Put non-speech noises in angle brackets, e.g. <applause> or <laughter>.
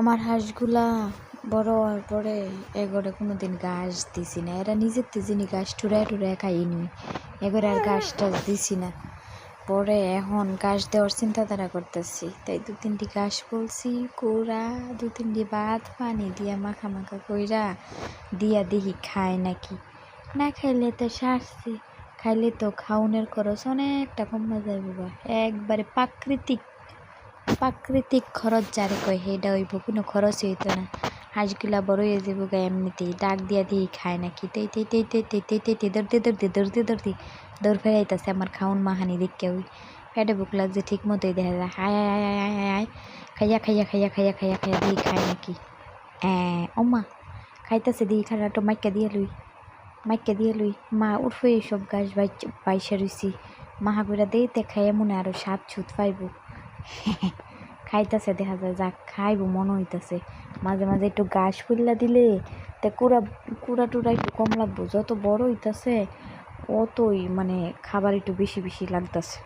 আমার হাঁসগুলা বড় হওয়ার পরে এগরে কোনো দিন ঘাস দিছি না। এরা নিজের তেজিনি ঘাস টুরায় টুরায় খাইনি। এগরে আর ঘাস টাস দিছি না। পরে এখন ঘাস দেওয়ার চিন্তাধারা করতেছি। তাই দু তিনটি ঘাস বলছি কোরা দু তিনটি ভাত, পানি দিয়া মাখা মাখা কইরা দিয়া দেখি খায় নাকি। না খাইলে তো সারছি, খাইলে তো খাউনের খরচ অনেকটা কমে যাইব গা। একবারে প্রাকৃতিক প্রাকৃতিক খরচ যারে কয় হেডা হইব কোনো খরচ হইতো না। হাঁসগুলা বড় হয়ে যাব গা এমনিতেই, ডাক দিয়া দিয়ে খায় নাকি। তেই তেই তেই তেই তেই তেই তেই তেই দৌড়তে দৌড়তে দৌড়তে দৌড়তে দৌড় ফেরাইতেছে আমার খাউন মাহানি দেখে ওই পেটে বুক লাগছে ঠিক মতোই দেখা যায়। হায় হায় হায় হায় হায় হায়। খাইয়া খাইয়া খাইয়া খাইয়া খাইয়া খাইয়া দিয়ে খায় নাকি। হ্যাঁ ওমা, খাইতেছে দিয়ে খারাটো মাইকা দিয়ে লুই। মাইকা দিয়ে লুই। মা উঠবে এইসব গাছ বাইসা রইছি মাহাগুড়া দিতে খাইয়া মনে আরও সাত ছুত পাইব। <laughs> খাইতেছে, দেখা যায় যা খাইব, মনে হইতেছে। মাঝে মাঝে একটু গাছ ফুল্লা দিলে তে কুড়া কুড়া টুড়া একটু কম লাগবো। যত বড় হইতেছে, অতই মানে খাবার একটু বেশি বেশি লাগতেছে।